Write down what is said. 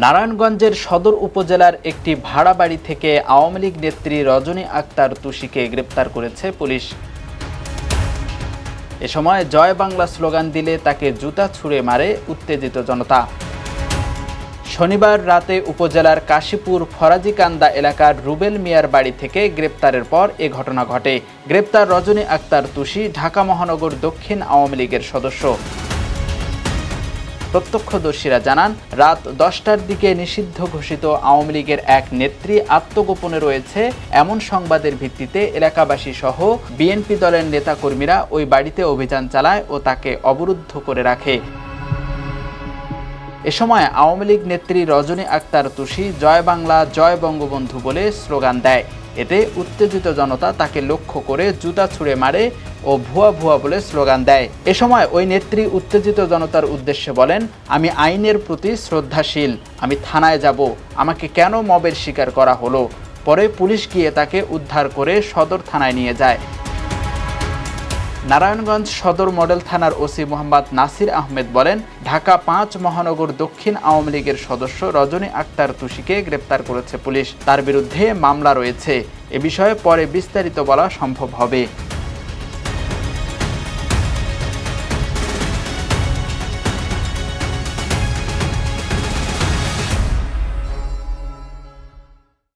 নারায়ণগঞ্জের সদর উপজেলার একটি ভাড়া বাড়ি থেকে আওয়ামী লীগ নেত্রী রজনী আক্তার তুষিকে গ্রেপ্তার করেছে পুলিশ। এ সময় জয় বাংলা স্লোগান দিলে তাকে জুতা ছুঁড়ে মারে উত্তেজিত জনতা। শনিবার রাতে উপজেলার কাশীপুর ফরাজিকান্দা এলাকার রুবেল মিয়ার বাড়ি থেকে গ্রেপ্তারের পর এ ঘটনা ঘটে। গ্রেপ্তার রজনী আক্তার তুষি ঢাকা মহানগর দক্ষিণ আওয়ামী লীগের সদস্য। প্রত্যক্ষদর্শীরা জানান, রাত দশটার দিকে নিষিদ্ধ ঘোষিত আওয়ামী লীগের এক নেত্রী আত্মগোপনে রয়েছে। এমন সংবাদের ভিত্তিতে এলাকাবাসী সহ বিএনপি দলের নেতাকর্মীরা ওই বাড়িতে অভিযান চালায় ও তাকে অবরুদ্ধ করে রাখে। এ সময় আওয়ামী লীগ নেত্রী রজনী আক্তার তুষি, জয় বাংলা, জয় বঙ্গবন্ধু বলে স্লোগান দেয়। এতে উত্তেজিত জনতা তাকে লক্ষ্য করে জুতা ছুঁড়ে মারে ও ভুয়া ভুয়া বলে স্লোগান দেয়। এ সময় ওই নেত্রী উত্তেজিত জনতার উদ্দেশ্যে বলেন, আমি আইনের প্রতি শ্রদ্ধাশীল, আমি থানায় যাব, আমাকে কেন মবের শিকার করা হলো? পরে পুলিশ গিয়ে তাকে উদ্ধার করে সদর থানায় নিয়ে যায়। নারায়ণগঞ্জ সদর মডেল থানার ওসি মোহাম্মদ নাসির আহমেদ বলেন, ঢাকা পাঁচ মহানগর দক্ষিণ আওয়ামী লীগের সদস্য রজনী আক্তার তুষিকে গ্রেপ্তার করেছে পুলিশ। তার বিরুদ্ধে মামলা রয়েছে। এ বিষয়ে পরে বিস্তারিত বলা সম্ভব হবে।